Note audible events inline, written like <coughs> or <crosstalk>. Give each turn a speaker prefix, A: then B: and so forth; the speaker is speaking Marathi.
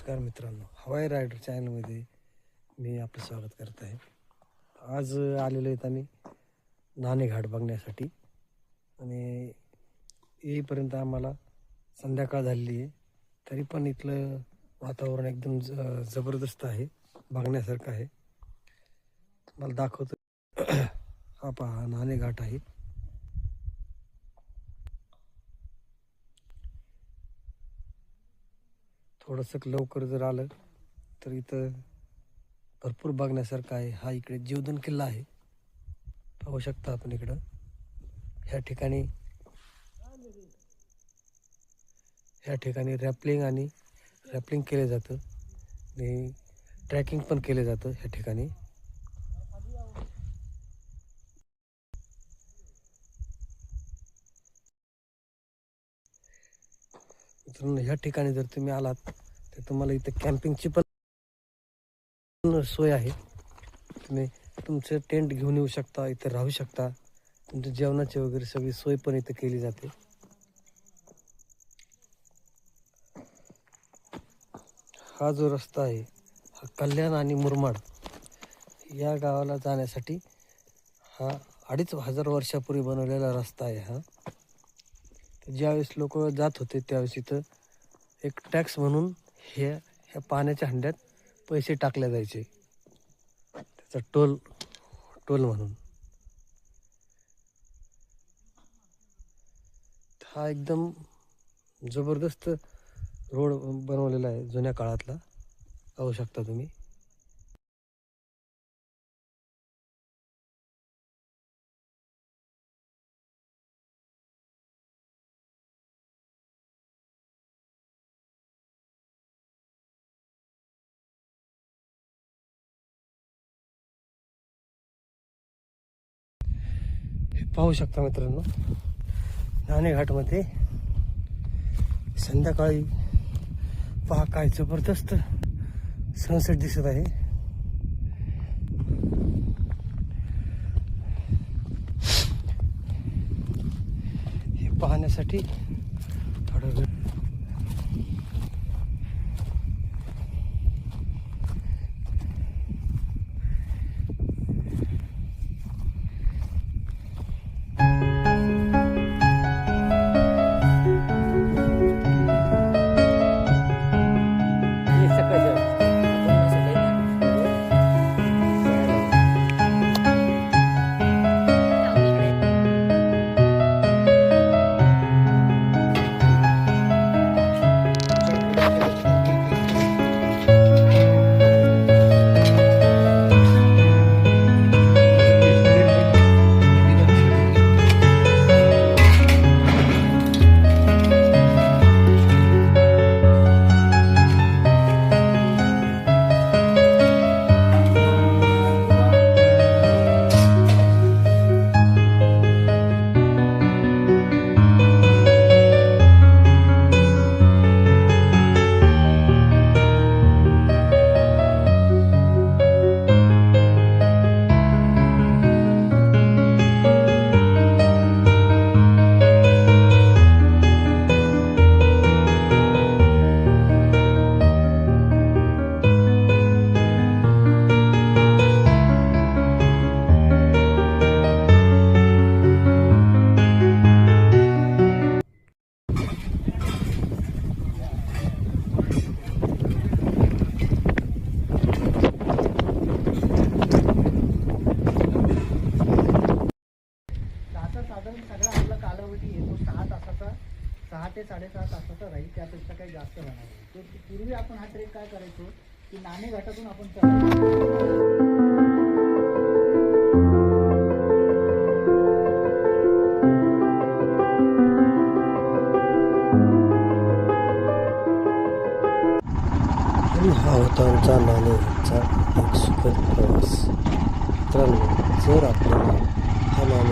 A: नमस्कार मित्रांनो. हवाई रायडर चॅनलमध्ये मी आपलं स्वागत करत आहे आज आलेलो आहेत आम्ही नाणेघाट बघण्यासाठी. आणि येईपर्यंत आम्हाला संध्याकाळ झालेली आहे. तरी पण इथलं वातावरण एकदम ज जबरदस्त आहे. बघण्यासारखं आहे. तुम्हाला दाखवतो. <coughs> हा पहा नाणेघाट आहे. थोडंसं लवकर जर आलं तर इथं भरपूर बघण्यासारखं आहे. हा इकडे जीवदन किल्ला आहे. पाहू शकता आपण इकडं. ह्या ठिकाणी ह्या ठिकाणी रॅपलिंग आणि रॅपलिंग केलं जातं. आणि ट्रॅकिंग पण केलं जातं ह्या ठिकाणी. मित्रांनो ह्या ठिकाणी जर तुम्ही आलात तर तुम्हाला इथं कॅम्पिंगची पण सोय आहे. तुम्ही तुमचं टेंट घेऊन येऊ शकता इथे राहू शकता. तुमच्या जेवणाची वगैरे सगळी सोय पण इथे केली जाते. हा जो रस्ता आहे हा कल्याण आणि मुरमाड या गावाला जाण्यासाठी हा अडीच हजार वर्षापूर्वी बनवलेला रस्ता आहे हा. ज्यावेळेस लोक जात होते त्यावेळेस इथं एक टॅक्स म्हणून हे ह्या पाण्याच्या हंड्यात पैसे टाकले जायचे. त्याचा टोल टोल म्हणून. हा एकदम जबरदस्त रोड बनवलेला आहे जुन्या काळातला. पाहू शकता तुम्ही. पाहू शकता मित्रांनो. नाणेघाटमध्ये संध्याकाळी पहा काय जबरदस्त सनसेट दिसत आहे. हे पाहण्यासाठी थोडं
B: साडेसहा तासाचा राहील त्यापेक्षा काही जास्त राहणार तर पूर्वी आपण हा ट्रेक काय करायचो की नाणे घाटातून आपण
A: हा होता आमचा नाणेचा एक सुखद प्रवास. मित्रांनो जर आपल्याला हा नाणे